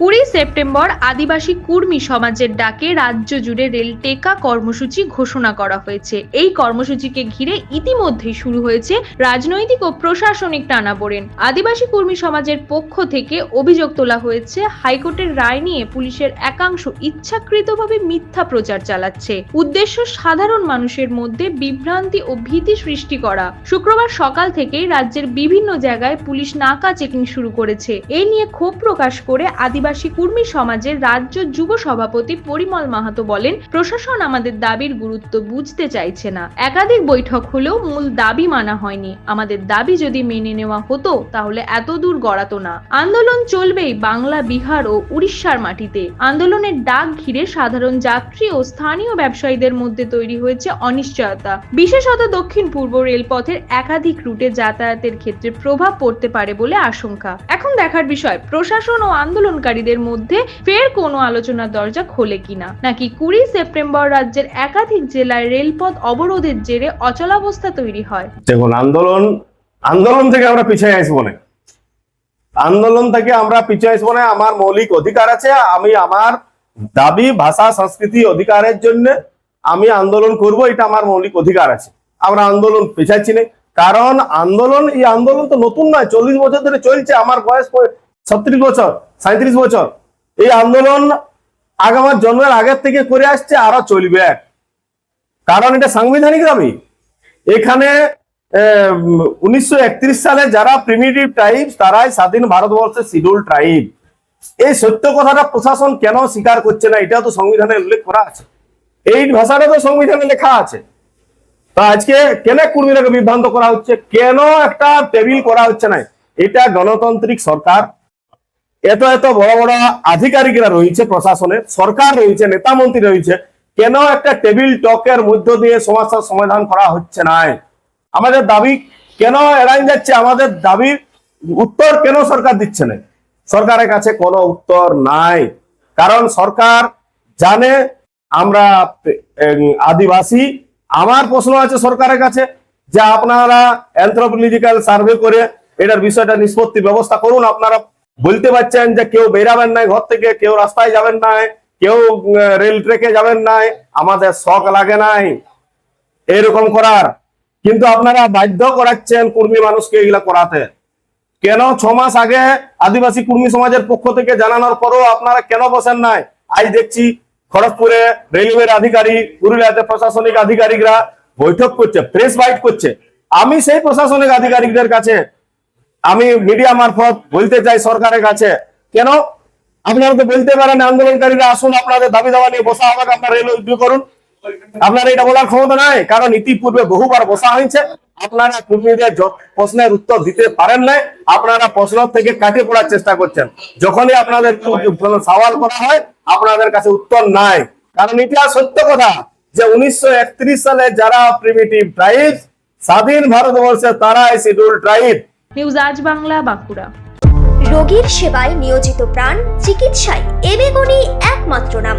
কুড়ি সেপ্টেম্বর আদিবাসী কুর্মী সমাজের ডাকে রাজ্য জুড়ে রেল টেকা কর্মসূচি ঘোষণা করা হয়েছে। এই কর্মসূচিকে ঘিরে ইতিমধ্যেই শুরু হয়েছে রাজনৈতিক ও প্রশাসনিক টানাপোড়েন। আদিবাসী কর্মী সমাজের পক্ষ থেকে অভিযোগ তোলা হয়েছে, হাইকোর্টের রায় নিয়ে পুলিশের একাংশ ইচ্ছাকৃতভাবে মিথ্যা প্রচার চালাচ্ছে। উদ্দেশ্য সাধারণ মানুষের মধ্যে বিভ্রান্তি ও ভীতি সৃষ্টি করা। শুক্রবার সকাল থেকেই রাজ্যের বিভিন্ন জায়গায় পুলিশ নাকা চেকিং শুরু করেছে। এই নিয়ে ক্ষোভ প্রকাশ করে আদিবাসী কুর্মী সমাজের রাজ্য যুব সভাপতি পরিমল মাহাতো বলেন, প্রশাসন আমাদের দাবির গুরুত্ব বুঝতে চাইছে না। একাধিক বৈঠক হলেও মূল দাবি মানা হয়নি। আমাদের দাবি যদি মেনে নেওয়া হতো, তাহলে এত দূর গড়াতো না। আন্দোলন চলবেই বাংলা, বিহার ও উড়িষ্যার মাটিতে। আন্দোলনের ডাক ঘিরে সাধারণ যাত্রী ও স্থানীয় ব্যবসায়ীদের মধ্যে তৈরি হয়েছে অনিশ্চয়তা। বিশেষত দক্ষিণ পূর্ব রেলপথের একাধিক রুটে যাতায়াতের ক্ষেত্রে প্রভাব পড়তে পারে বলে আশঙ্কা। এখন দেখার বিষয়, প্রশাসন ও আন্দোলনকারীদের মধ্যে ফের কোনো আলোচনার দরজা খোলে কিনা? নাকি কুড়ি সেপ্টেম্বর রাজ্যের একাধিক জেলায় রেলপথ অবরোধের জেরে অচলাবস্থা তৈরি হয়? দেখুন, আন্দোলন আন্দোলন থেকে আমরা পিছিয়ে আসব না। আন্দোলন থেকে আমরা পিছিয়ে আসব না, আমার মৌলিক অধিকার আছে, আমি আমার দাবি, ভাষা, সংস্কৃতি, অধিকারের জন্য আমি আন্দোলন করব, এটা আমার মৌলিক অধিকার আছে। আমরা আন্দোলন পেছাচ্ছি না। কারণ আন্দোলন, এই আন্দোলন তো নতুন নয়, চল্লিশ বছর ধরে চলছে, আমার বয়স ছত্রিশ বছর সাঁত্রিশ বছর। এই আন্দোলন আগে আমার জন্মের আগের থেকে করে আসছে, আরও চলবে। কারণ এটা সাংবিধানিক দাবি। এখানে উনিশশো একত্রিশ সালে যারা প্রিমিটিভ ট্রাইব তারাই স্বাধীন ভারতবর্ষের শিডিউল ট্রাইব এই সত্য কথাটা প্রশাসন কেন স্বীকার করছে না এটা তো সংবিধানে উল্লেখ করা আছে। এই ভাষাটা তো সংবিধানে লেখা আছে। তা আজকে কেন কর্মীরাকে বিভ্রান্ত করা হচ্ছে? কেন একটা টেবিল করা হচ্ছে না? এটা গণতান্ত্রিক সরকার এত এত বড় বড় আধিকারিকরা রয়েছে প্রশাসনের, সরকার রয়েছে, নেতা মন্ত্রী রয়েছে, কেন একটা টেবিল টকের মধ্য দিয়ে সমস্যার সমাধান করা হচ্ছে না? আমাদের দাবি কেন এড়াই যাচ্ছে? আমাদের দাবির উত্তর কেন সরকার দিচ্ছে না? সরকারের কাছে কোনো উত্তর নাই। কারণ সরকার জানে আমরা আদিবাসী। আমার প্রশ্ন আছে সরকারের কাছে যে আপনারা অ্যান্থ্রোপোলজিক্যাল সার্ভে করে এটার বিষয়টা নিষ্পত্তি ব্যবস্থা করুন। আপনারা বলতে পারছেন যে কেউ বেরাবেন নাই, ঘর থেকে কেউ রাস্তায় যাবেন নাই, কেউ রেল ট্রেকে যাবেন নাই, আমাদের শখ লাগে নাই। এরকম করার। কিন্তু আপনারা বাধ্য করাচ্ছেন কর্মী মানুষকে এগুলা করাতে। কেন ছ মাস আগে আদিবাসী কর্মী সমাজের পক্ষ থেকে জানানোর পরও আপনারা কেন বসেন নাই? আজ দেখছি খড়গপুরে রেলওয়ের আধিকারিক পুরুলিয়াতে প্রশাসনিক আধিকারিকরা বৈঠক করছে, প্রেস বাইট করছে। আমি সেই প্রশাসনিক আধিকারিকদের কাছে আমি মিডিয়া মারফত বলতে চাই সরকারের কাছে, কেন? আপনারা তো বলতে পারেন আন্দোলনকারীরা আসুন, আপনাদের দাবি দাবা নিয়ে বসা হবে, আপনারা উদ্যোগ করুন। আপনার এটা বলার ক্ষমতা নাই, কারণ ইতিপূর্বে বহুবার বসা হয়েছে। আপনারা কর্মীদের প্রশ্নের উত্তর দিতে পারেন নাই, আপনারা প্রশ্ন থেকে কাটে পড়ার চেষ্টা করছেন। যখনই আপনাদের সওয়াল করা হয়, আপনাদের কাছে উত্তর নাই। কারণ এটা সত্য কথা যে উনিশশো একত্রিশ সালে যারা প্রিমিটিভ ট্রাইব স্বাধীন ভারতবর্ষে তারাই শিডিউল ট্রাইব নিউজ আজ বাংলা বাঁকুড়া। রোগীর সেবায় নিয়োজিত প্রাণ চিকিৎসায় এবেগুনি একমাত্র নাম।